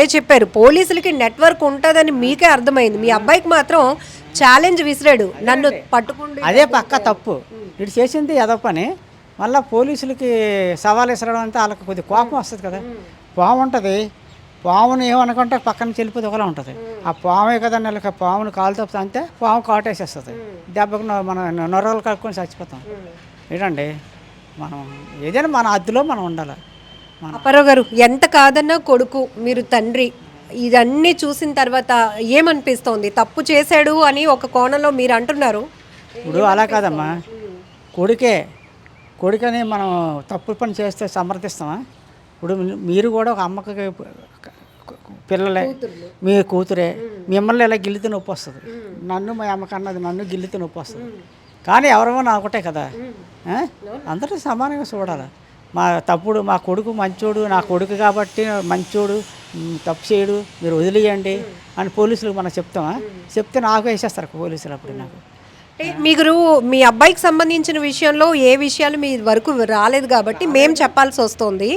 అదే చెప్పారు. పోలీసులకి నెట్వర్క్ ఉంటుందని మీకే అర్థమైంది. మీ అబ్బాయికి మాత్రం ఛాలెంజ్ విసిరాడు. నన్ను పట్టుకుండి అదే పక్క తప్పు. ఇటు చేసింది ఏదో పని. మళ్ళీ పోలీసులకి సవాల్ ఇసరడం అంతా వాళ్ళకి కొద్ది కోపం వస్తుంది కదా. పాము ఉంటుంది. పాముని ఏమనుకుంటే పక్కన చెల్లిపోతే ఒకలా ఉంటుంది. ఆ పామే కదా నెలకి పాముని కాలు తప్పుతా అంతే పాము కాటేసేస్తుంది. దెబ్బకు నొ- మనం నొరగలు కలుపుకొని చచ్చిపోతాం. ఏంటండి? మనం ఏదైనా మన అద్దులో మనం ఉండాలి. అప్పారావు గారు ఎంత కాదన్నా కొడుకు మీరు తండ్రి ఇదన్నీ చూసిన తర్వాత ఏమనిపిస్తోంది? తప్పు చేశాడు అని ఒక కోణంలో మీరు అంటున్నారు. ఇప్పుడు అలా కాదమ్మా. కొడుకే కొడుకని మనం తప్పు పని చేస్తే సమర్థిస్తామా? ఇప్పుడు మీరు కూడా ఒక అమ్మకి పిల్లలే మీ కూతురే మిమ్మల్ని ఇలా గిల్లితే నొప్పి వస్తుంది. నన్ను మా అమ్మకి అన్నది నన్ను గిల్లితే నొప్పి వస్తుంది. కానీ ఎవరమో నా ఒకటే కదా? అందరూ సమానంగా చూడాలి? మా తప్పుడు మా కొడుకు మంచోడు నా కొడుకు కాబట్టి మంచోడు తప్పు చేయడు మీరు వదిలేయండి అని పోలీసులకు మనం చెప్తామా? చెప్తే నాకు వేసేస్తారు పోలీసులు అప్పుడు నాకు. మీరు మీ అబ్బాయికి సంబంధించిన విషయంలో ఏ విషయాలు మీ వరకు రాలేదు కాబట్టి మేము చెప్పాల్సి వస్తుంది.